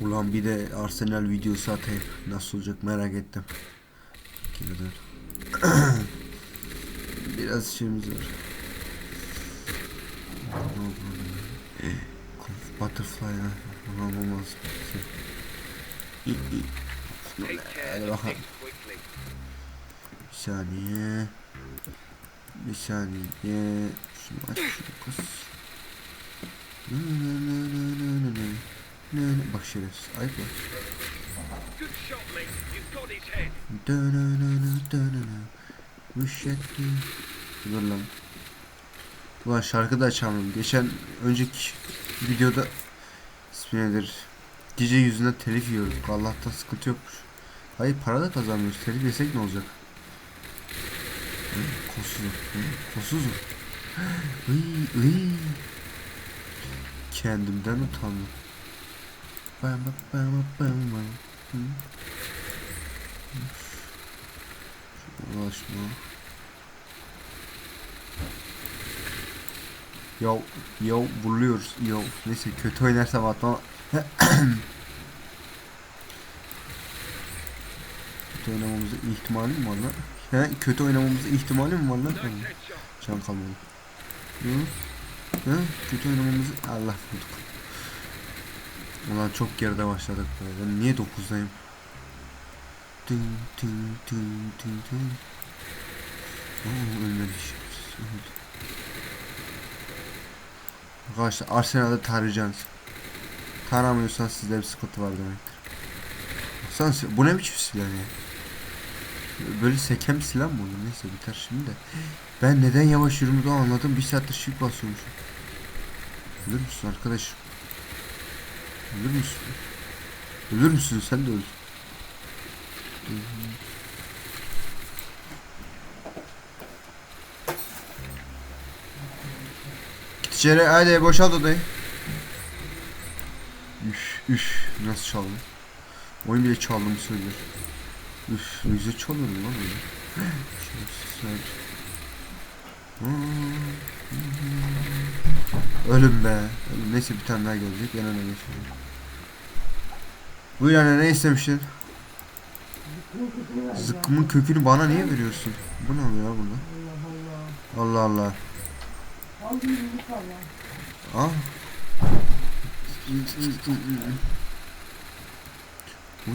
Ulan bir de Arsenal videosu atayım. Nasıl olacak merak ettim. Biraz işimiz var. Butterfly ya. Ulan olmaz. Care Hadi bakalım. Bir saniye. Bir saniye. Şunu aç şunu kız. Nı nı. Bak şerefsiz. Ayıp ya. Good shot, mate. You've got his head. Dönönönö, dönönö. Müşetti. Dur lan. Ulan şarkı da açamıyorum. Geçen önceki videoda ismi nedir? Gece yüzünden telif yiyorduk. Allah'tan sıkıntı yokmuş. Hayır para da kazanmıyoruz. Telif yesek ne olacak? Kolsuzum. Kolsuzum. Iy, iy. Kendimden utandım. Bam bam bam bam bam. Hı. Ulaşma. Yo, yo vuruyoruz. Yo. Neyse kötü oynarsam atma. kötü oynamamızın ihtimali mi var lan? He, kötü oynamamızın ihtimali mi var lan? Can kalmadı. Hı? Hı? Kötü oynamamızı Allah vurduk. Ulan çok geride başladık böyle. Ben niye 9'dayım? Tın tın tın tın tın. Oo ölmedi şerefsiz, öldü. Arkadaşlar Arsenal'da tarayacaksınız. Taramıyorsan sizde bir sıkıntı var demektir. Sil- bu ne biçim silah ya? Böyle sekem silah mı olur? Neyse biter şimdi de. Ben neden yavaş yürümüzü anladım. Bir saattir shift basıyormuşum. Ölür müsün arkadaş? Ölür müsün? Ölür müsün? Sen de öl. Git içeri hadi boşalt odayı. Üf üf nasıl çaldım? Oyun bile çaldığımı söylüyor. Üf ne güzel çalıyorum lan böyle. Şerefsizler. Ölüm be. Ölüm. Neyse bir tane daha gelecek. Ben öne Buyur anne ne istemiştin? Zıkkımın kökünü bana niye veriyorsun? Bu ne oluyor burada? Allah Allah. Aa. Bu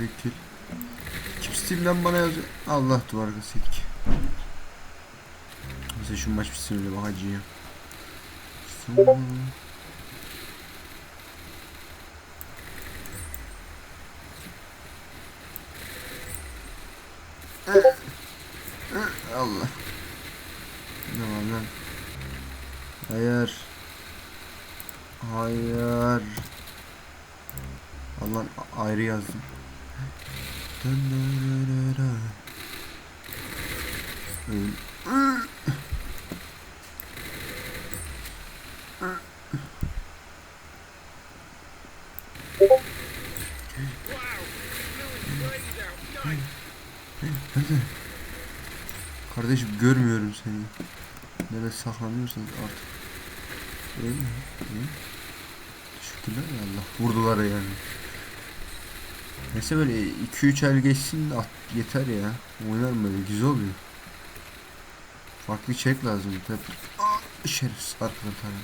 ne iki. Kim Steam'den bana yazıyor? Allah duvar kasıydık. Mesela şu maç bitsin öyle bakacağım. Sonra... Allah. Var lan? Hayır. Hayır. Allah'ın ayrı yazdım. Öl. Wow. Blew his brains out. Nice. Kardeşim görmüyorum seni. Nerede saklanıyorsun artık. Öyle mi? Hı? Teşekkürler ya Allah. Vurdular yani. Neyse böyle 2-3 el geçsin de at, yeter ya. Oynarım böyle güzel oluyor. Farklı içerik lazım. Hep Aa, şerefsiz arkadan tane.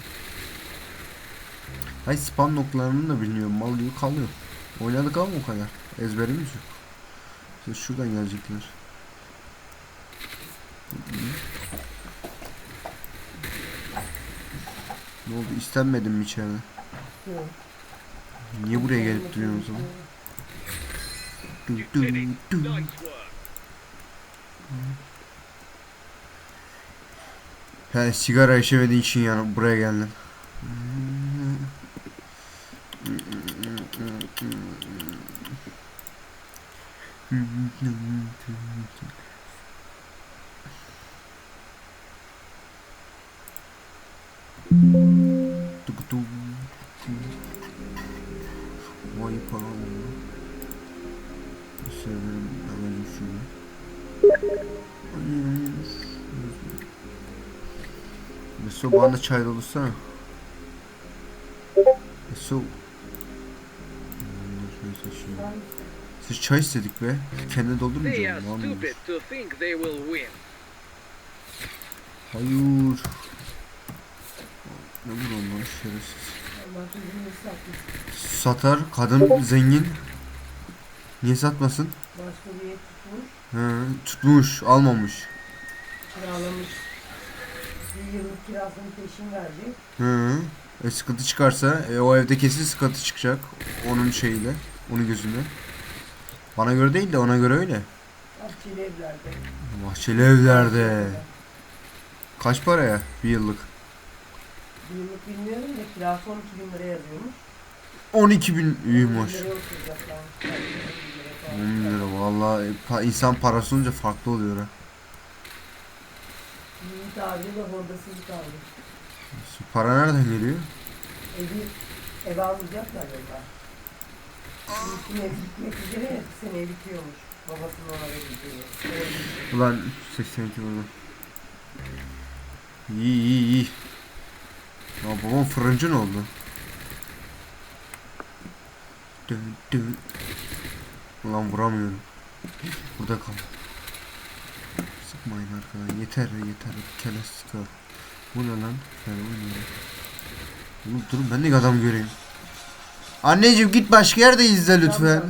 Hay spam noktalarını da bilmiyorum. Mal gibi kalıyor. Oynadık ama o kadar. Ezberimiz yok. Şuradan gelecekler. Ne oldu? İstenmedin mi içeride? Niye buraya gelip duruyorsun o zaman? Du, du, du. He sigara içemediğin için yani buraya geldim. Vay param. Severim alayım şunu. Mesut bana çay dolursana. Mesut. Siz çay istedik be. Kendi They are doldurmayacağım. Hayır. Ne bu Satar. Kadın zengin. Niye satmasın? Başka bir tutmuş. He, tutmuş. Almamış. Kiralamış. Bir yıllık kirasını peşin verecek. Hı. E, sıkıntı çıkarsa e, o evde kesin sıkıntı çıkacak. Onun şeyiyle. Onun gözünde. Bana göre değil de ona göre öyle. Bahçeli evlerde. Bahçeli evlerde. Kaç paraya? Bir yıllık. Bir yıllık bilmiyorum da kirası 12 bin lira yazıyormuş. 12 bin 10 üyüymüş. bin liraya oturacaklar. 10 bin lira vallahi e, pa- insan parası olunca farklı oluyor ha. Yiğit abi de hordasız kaldı. Para nereden geliyor? Evi ev almayacaklar galiba. Yiğit'in evi bitmek üzere ya, bir sene bitiyormuş. Babasının ona. Öyle. Ulan 82 buradan. İyi iyi iyi. Ya babam fırıncı ne oldu? Dön dön. Ulan vuramıyorum. Burada kal. Sıkmayın arkadan. Yeter yeter. Keles sıkar. Bu ne lan? Yani bu ne? Oğlum durun ben de adam göreyim. Anneciğim git başka yerde izle lütfen.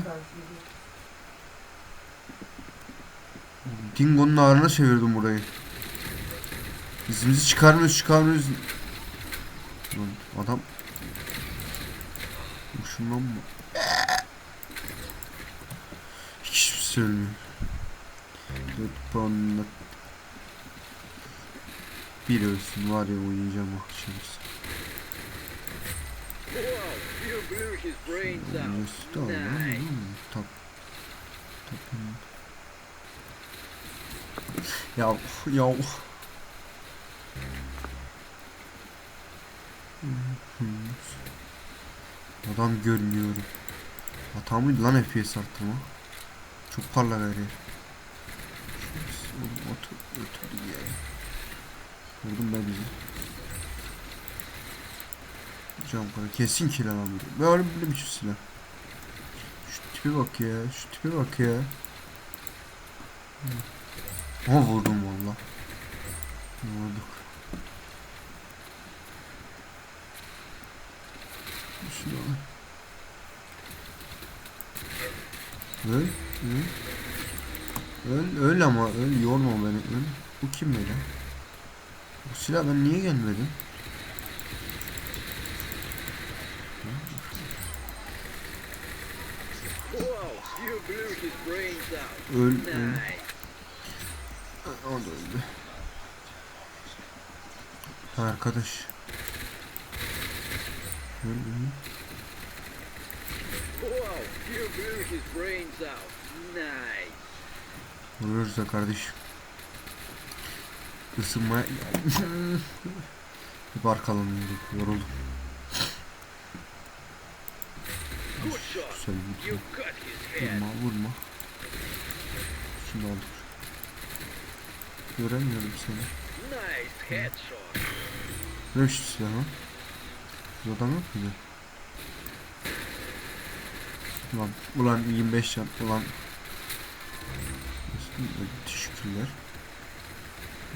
Dingo'nun ağrına çevirdim burayı. İzimizi çıkarmıyoruz çıkarmıyoruz. Lan adam Hoşundan mı? Hiçbir şey ölmüyor. Dört puanla bir ölsün var ya oynayacağım out. Mesut Nice. hmm, Tap. Tapın. Ya ya. Adam görmüyorum. Hata mıydı lan FPS arttırma? Çok parlak her yer. Oğlum otur, otur ya. Vurdum ben bizi. Cam kara kesin kill alan biri. Böyle böyle bir silah. Şu tipe bak ya, şu tipe bak ya. Ama vurdum valla. Vurduk. Şunu al. Öl, öl. Öl, öl ama öl, yorma beni, öl. Bu kim böyle? Bu silah ben niye gelmedim? Öl, öl. O da öldü. Arkadaş. Öl, öl. Wow, you blew his brains out. Nice. Vuruyoruz da kardeşim. Isınma... Hep arkalanıyorduk. Yoruldum. Güzel head. Vurma vurma. Şunu aldık. Göremiyorum seni. Nice headshot. Ne şu silah lan? Bu adam yok muydu? Ulan, ulan 25 can, ulan. Teşekkürler.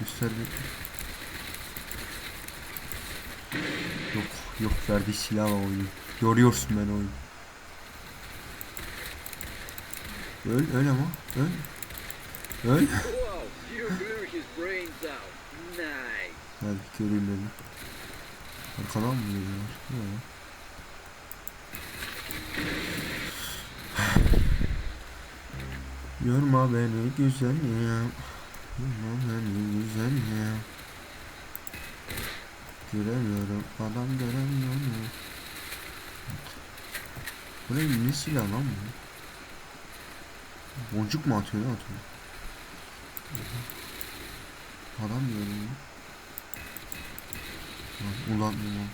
Göster. Yok, yok verdiği silahla oyunu. Yoruyorsun ben oyunu. Öl, öl ama, öl. Öl. Hadi göreyim beni. Arkadan mı geliyorlar? Yok. Yorma beni güzelim. Yorma beni güzelim. Göremiyorum. Adam göremiyorum. Bu ne, ne silah lan bu? Boncuk mu atıyor ne atıyor? Adam görüyorum. Ulan ulan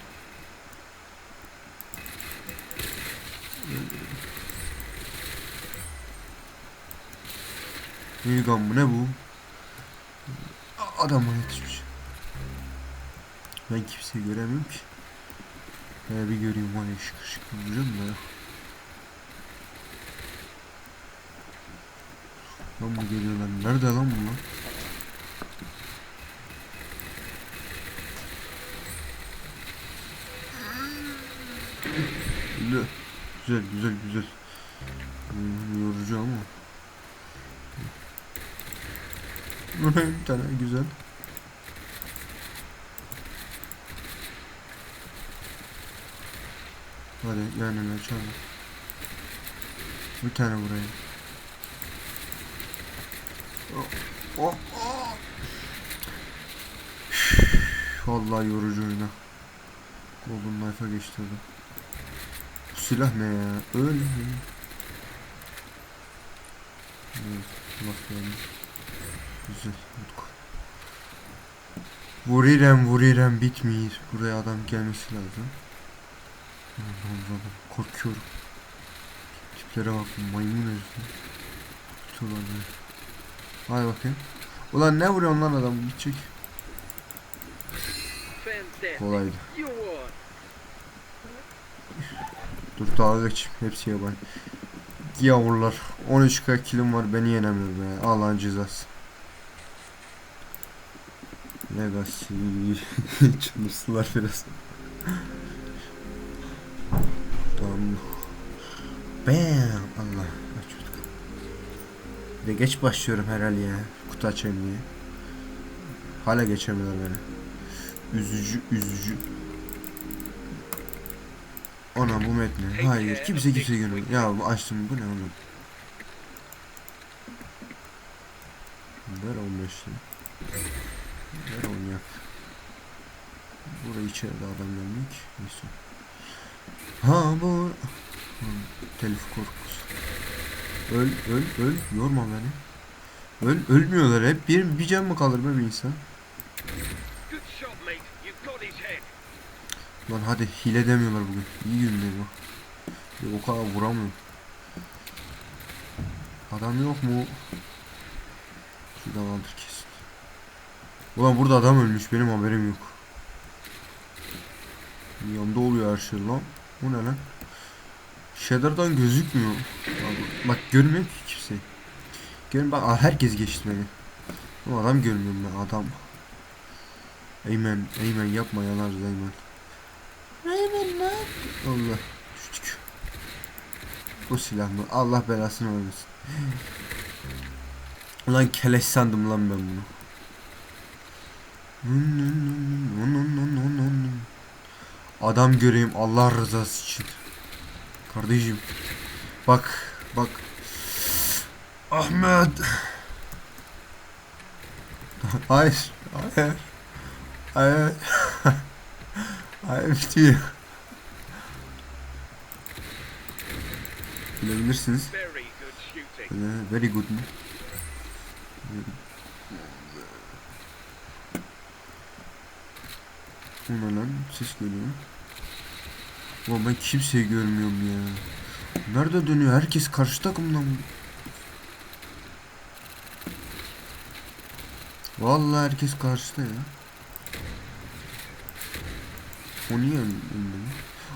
Milgam mı ne bu? A- Adama yetişmiş. Ben kimseyi göremiyorum ki. Böyle bir göreyim ya şıkır şıkır vuracağım da. Lan bu geliyorlar. Nerede lan bunlar? Güzel. Güzel güzel güzel. Hmm, yorucu ama. Bir tane güzel. Hadi yan yana çabuk. Bir tane buraya. Oh, oh, oh. Vallahi yorucu oyna. Golden Knife'a geçti. Bu silah ne ya? Öl. Evet, bak yani. Güzel. Utku. Vurirem vurirem bitmiyor. Buraya adam gelmesi lazım. Allah'ım Allah'ım korkuyorum. Tiplere bak maymun herifler. Tutuyorlar. Hadi bakayım. Ulan ne vuruyorsun lan adam gidecek. Kolaydı. Dur dalga geçeyim. Hepsi yabancı. Yavrular. 13k kilim var beni yenemiyor be. Allah'ın cezası. Legacy. Çındırsınlar biraz. Tamam. Bam. Allah. Açıyorduk. De geç başlıyorum herhalde ya. Kutu açayım diye. Hala geçemiyorlar beni. Üzücü üzücü. Ana bu metni. Hayır kimse kimse görmüyor. Ya bu açtım bu ne oğlum? Ver 15 lira. Ver 10 yak. Buraya içeride adam gelmiyor ki. Neyse. Ha bu. Ha, telif korkusu. Öl öl öl. Yorma beni. Öl ölmüyorlar hep. Bir, bir can mı kalır be bir insan? Lan hadi hile demiyorlar bugün. İyi günler bak. Ya o kadar vuramıyorum. Adam yok mu? Şurada vardır kesin. Ulan burada adam ölmüş benim haberim yok. Yanımda oluyor her şey lan. Bu ne lan? Shader'dan gözükmüyor. Bak, bak görmüyorum ki kimseyi. Görün bak herkes geçti beni. Ama adam görmüyorum ben adam. Eymen, Eymen yapma yanarız Eymen. Eymen lan. Allah düştük. Bu silah mı? Allah belasını vermesin. Ulan keleş sandım lan ben bunu. Adam göreyim Allah rızası için. Kardeşim. Bak bak. Ahmet. Hayır. Hayır. Hayır. Hayır bitiyor. Bilebilirsiniz. Very good very good mu? Bu lan? Ses geliyor. Ulan ben kimseyi görmüyorum ya. Nerede dönüyor? Herkes karşı takımdan? Vallahi herkes karşıda ya. O niye öl- ölmedi?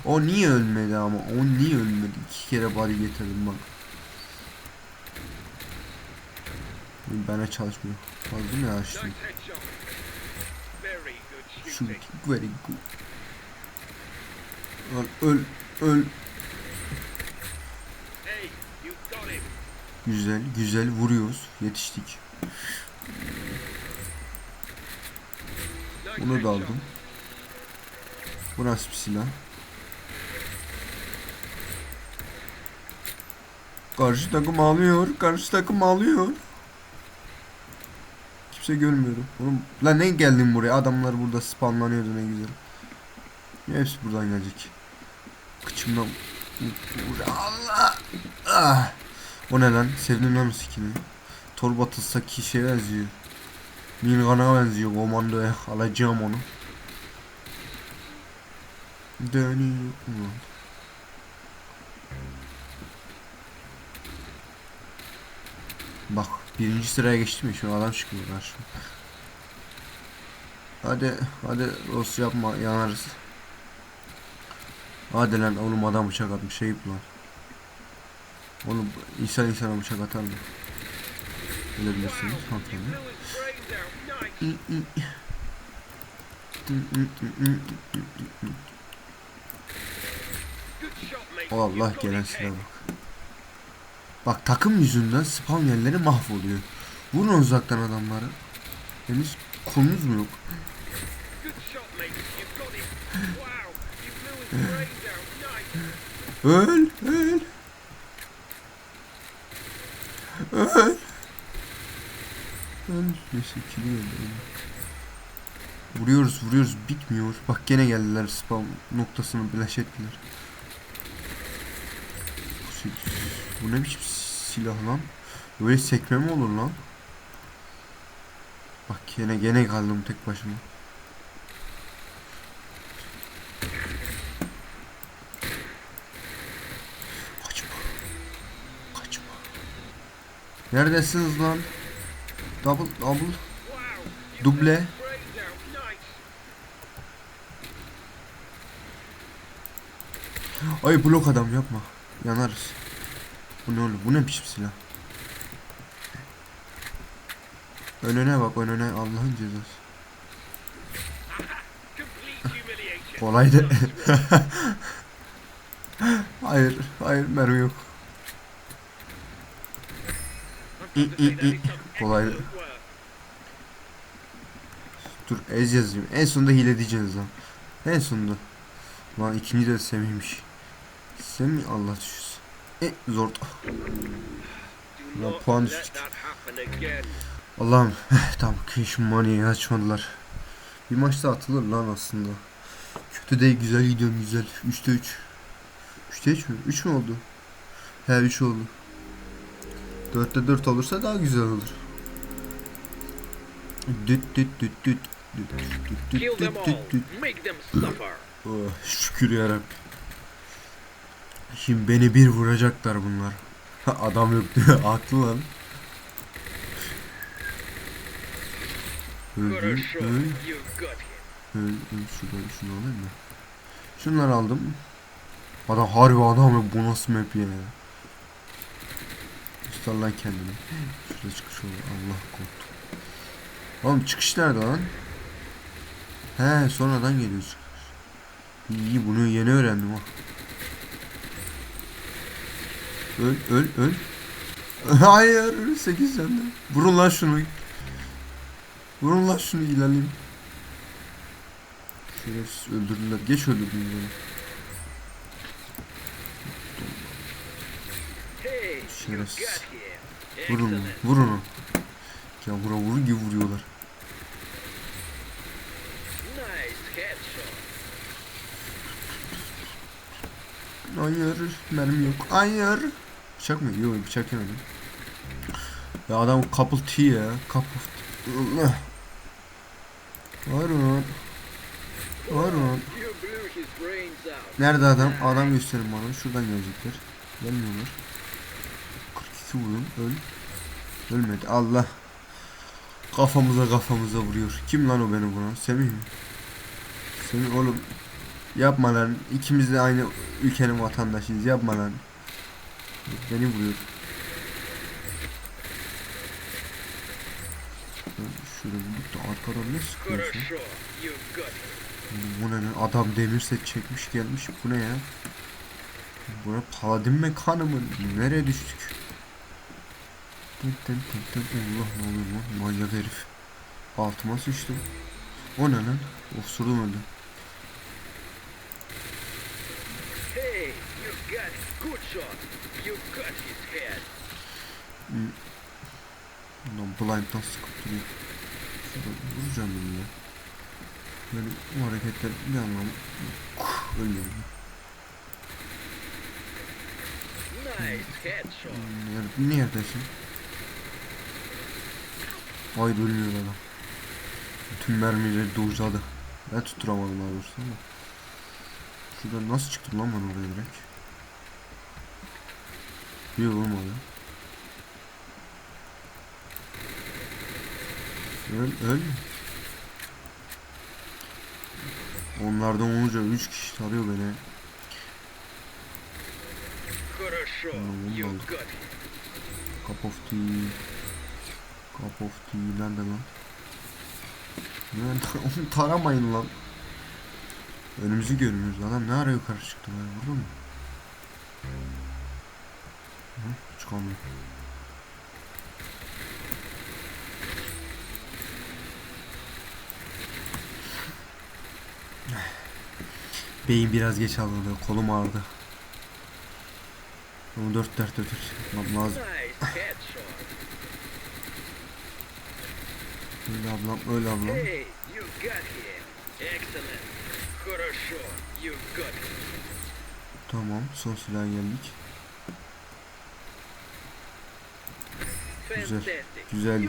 O niye ölmedi ama? O niye ölmedi? İki kere body getirdim bak. Bana çalışmıyor. Fazla mı açtım? Headshot. Very good öl öl. Hey, you've got him. Güzel güzel vuruyoruz. Yetiştik. Bunu da aldım. Bu nasıl bir silah? Karşı takım alıyor. Karşı takım alıyor. Kimse görmüyorum. Oğlum, lan ne geldin buraya? Adamlar burada spamlanıyordu ne güzel. Hepsi buradan gelecek. Kıçımdan Allah! Ah! O ne lan? Sevdim lan o skin'i. Torba atılsak kişiye benziyor. Milgan'a benziyor komandoya. Alacağım onu. Dönüyor. Bak birinci sıraya geçtim şu adam çıkıyor karşıma. Hadi hadi Rus yapma yanarız. Hadi lan oğlum adam bıçak atmış şey lan. Oğlum insan insana bıçak atar mı? Ölebilirsiniz hanımefendi. Allah gelen silah bak. Bak takım yüzünden yerleri mahvoluyor. Vurun uzaktan adamları. Henüz kolunuz mu yok? Öl, öl. Öl. Öl. Neyse kili geldi. Vuruyoruz vuruyoruz bitmiyor. Bak gene geldiler spam noktasını bilaş ettiler. Bu, sil- bu ne biçim silah lan? Böyle sekme mi olur lan? Bak gene gene kaldım tek başıma. Kaçma. Kaçma. Neredesiniz lan? Double double. Nice. Ay blok adam yapma. Yanarız. Bu ne oğlum? Bu ne biçim silah? Önüne bak önüne Allah'ın cezası. Kolaydı. hayır, hayır mermi yok. That is some Kolaydı. Dur ez yazayım. En sonunda hile diyeceğiz lan. En sonunda. Lan ikinci de Semih'miş. Semih Allah düşürsün. E zor. Lan puan düştük. Allah'ım tamam Cash Money'i açmadılar. Bir maçta atılır lan aslında. Kötü değil güzel gidiyorum güzel. 3'te 3. 3'te 3 mü? 3 mü oldu? He 3 oldu. 4'te 4 olursa daha güzel olur. Düt düt düt düt. Düt düt düt düt düt düt. Oh, şükür yarabbim. Şimdi beni bir vuracaklar bunlar. Adam yok diyor. Haklı lan. Shot. öl, öl, öl. Şuradan şunu alayım mı? Şunları aldım. Adam harbi adam ya bu nasıl map ya? Göster lan kendini. Şurada çıkış olur. Allah korktum. Oğlum çıkış nerede lan? He sonradan geliyor çıkış. İyi bunu yeni öğrendim ha. Öl öl öl. Hayır 8 canlı. Vurun lan şunu. Vurun lan şunu ilerleyeyim. Şerefsiz öldürdüler. Geç öldürdünüz beni. Şerefsiz. Vurun onu. Vurun onu. Ya vura vurur gibi vuruyorlar. Hayır. Mermi yok. Hayır. Bıçak mı? Yok bıçak yemedim. Ya adam couple T ya. Couple Allah. Var lan. Var out. Nerede adam? Adam gösterin bana. Şuradan gelecekler. Gelmiyorlar. 42 vurdum. Öl. Ölmedi. Allah. Kafamıza kafamıza vuruyor. Kim lan o beni vuran? Semih mi? Semih oğlum. Yapma lan. İkimiz de aynı ülkenin vatandaşıyız. Yapma lan. Beni vuruyor. Şöyle vurduk da arkadan ne sıkıyorsun? Bu ne lan? Adam demir set çekmiş gelmiş. Bu ne ya? Buna paladin mekanı mı? Nereye düştük? Tın tın tın tın. Allah ne oluyor lan? Manyak herif. Altıma sıçtım. O ne lan? Osurdum öldüm. Hey, you got him. Good shot. You got his head. Lan blind'dan sıkıp duruyor. Şurada vuracağım bunu ya. Böyle bu hareketler bir anlamı yok. Ölüyorum. Nice headshot. Nerede, neredesin? Hayır ölmüyor adam. Bütün mermileri dojladı. Ben tutturamadım daha doğrusu ama. Şuradan nasıl çıktım lan ben oraya direkt? Yok olmadı. Öl öl. Onlardan olunca 3 kişi tarıyor beni. Tamam. Cup of tea. Cup of tea nerede lan? Onu taramayın lan. Önümüzü görmüyoruz. Adam ne ara yukarı çıktı? Burada mı? Hı, çıkamıyor. Beyin biraz geç aldı. Kolum ağrıdı. Onu dört dört ötür. Yapmam lazım. Nice catch, Sean. Öyle ablam, öyle ablam. Hey, you got him. Excellent. Хорошо, you got him. Tamam, son silah geldik. Güzel, güzel.